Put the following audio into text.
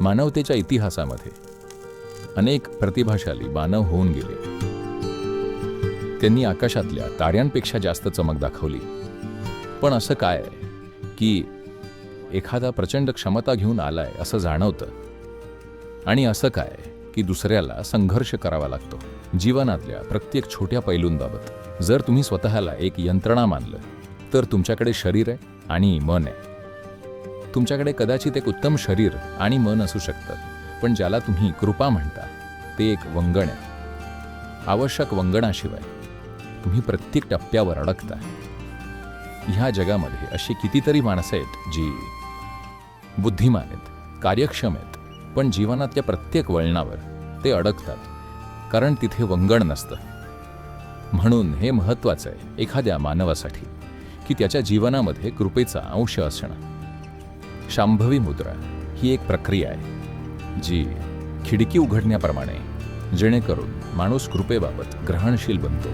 मानवतेच्या इतिहासामध्ये अनेक प्रतिभाशाली मानव होऊन गेले. त्यांनी आकाशातल्या ताऱ्यांपेक्षा जास्त चमक दाखवली. पण असं काय आहे की एखादा प्रचंड क्षमता घेऊन आलाय असं जाणवतं? आणि असं काय की दुसऱ्याला संघर्ष करावा लागतो? जीवनातल्या प्रत्येक छोट्या पैलूंबाबत जर तुम्ही स्वतःला एक यंत्रणा मानलं तर तुमच्याकडे शरीर आहे आणि मन आहे. तुमच्याकडे कदाचित एक उत्तम शरीर आणि मन असू शकतं पण ज्याला तुम्ही कृपा म्हणता ते एक वंगण आहे. आवश्यक वंगणाशिवाय तुम्ही प्रत्येक टप्प्यावर अडकता. ह्या जगामध्ये अशी कितीतरी माणसं आहेत जी बुद्धिमान आहेत कार्यक्षम आहेत पण जीवनातल्या प्रत्येक वळणावर ते अडकतात कारण तिथे वंगण नसतं. म्हणून हे महत्त्वाचं आहे एखाद्या मानवासाठी की त्याच्या जीवनामध्ये कृपेचा अंश असणं. शांभवी मुद्रा ही एक प्रक्रिया आहे जी खिडकी उघडण्याप्रमाणे जेणेकरून माणूस कृपेबाबत ग्रहणशील बनतो.